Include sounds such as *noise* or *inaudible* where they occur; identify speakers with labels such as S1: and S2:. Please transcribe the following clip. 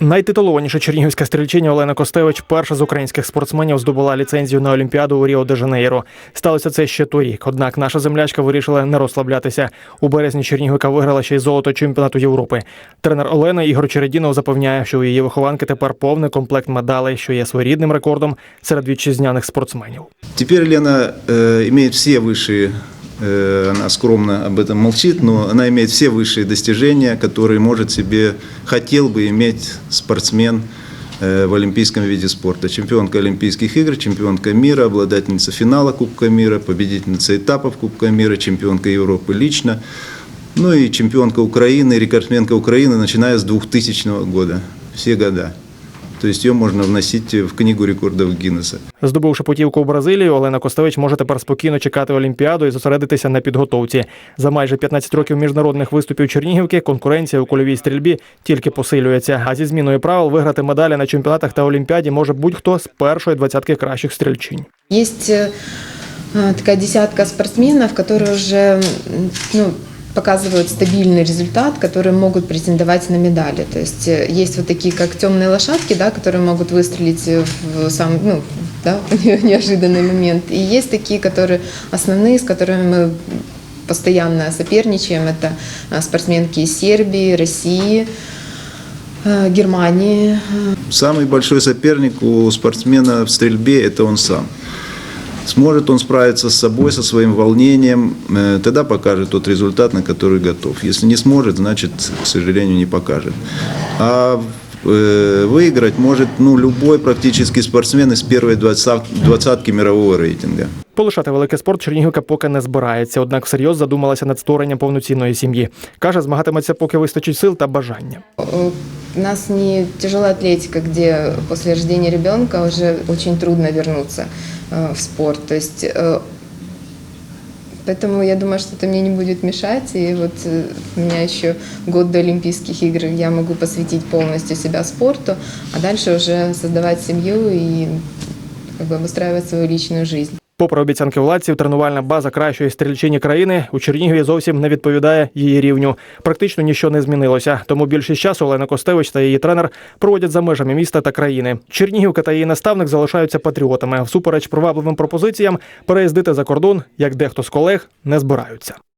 S1: Найтитулованіша чернігівська стрільчиня Олена Костевич перша з українських спортсменів здобула ліцензію на Олімпіаду у Ріо де Жанейро. Сталося це ще торік. Однак наша землячка вирішила не розслаблятися. У березні Чернігівка виграла ще й золото чемпіонату Європи. Тренер Олена Ігор Чередінов запевняє, що у її вихованки тепер повний комплект медалей, що є своєрідним рекордом серед вітчизняних спортсменів.
S2: Теперь Лена э, имеет все высшие, э, она скромно об этом молчит, но она имеет все высшие достижения, которые может себе, хотел бы иметь спортсмен э, в олимпийском виде спорта. Чемпионка Олимпийских игр, чемпионка мира, обладательница финала Кубка мира, победительница этапов Кубка мира, чемпионка Европы лично, ну и чемпионка Украины, рекордсменка Украины, начиная с 2000 года, все года. То есть ее можно вносить в книгу рекордов Гиннесса.
S1: Здобувши путівку у Бразилію, Олена Костевич може тепер спокійно чекати Олімпіаду і зосередитися на підготовці. За майже 15 років міжнародних виступів Чернігівки конкуренція у кульовій стрільбі тільки посилюється. А зі зміною правил виграти медалі на чемпіонатах та Олімпіаді може будь-хто з першої двадцятки кращих стрільчинь.
S3: Есть э, э, такая десятка спортсменов, которые уже м, ну, показывают стабильный результат, которые могут претендовать на медали. То есть э, есть вот такие, как темные лошадки, да, которые могут выстрелить в сам, ну, да, *laughs* неожиданный момент. И есть такие, которые основные, с которыми мы постоянно соперничаем. Это э, спортсменки из Сербии, России, э, Германии,
S2: Самый большой соперник у спортсмена в стрельбе – это он сам. Сможет он справиться с собой, со своим волнением, э, тогда покажет тот результат, на который готов. Если не сможет, значит, к сожалению, не покажет. А э, выиграть может ну, любой практически спортсмен из первой двадцат- двадцатки мирового рейтинга.
S1: Полишати великий спорт Чернігівка поки не збирається, однак всерйоз задумалася над створенням повноцінної сім'ї. Каже, змагатиметься, поки вистачить сил та бажання.
S3: У нас не тяжелая атлетика, где после рождения ребенка уже очень трудно вернуться э, в спорт. То есть э, Поэтому я думаю, что это мне не будет мешать. И вот э, у меня еще год до Олимпийских игр, я могу посвятить полностью себя спорту, а дальше уже создавать семью и как бы обустраивать свою личную жизнь.
S1: Попри обіцянки владців, тренувальна база кращої стрільчині країни у Чернігові зовсім не відповідає її рівню. Практично нічого не змінилося. Тому більшість часу Олена Костевич та її тренер проводять за межами міста та країни. Чернігівка та її наставник залишаються патріотами. Всупереч привабливим пропозиціям переїздити за кордон, як дехто з колег, не збираються.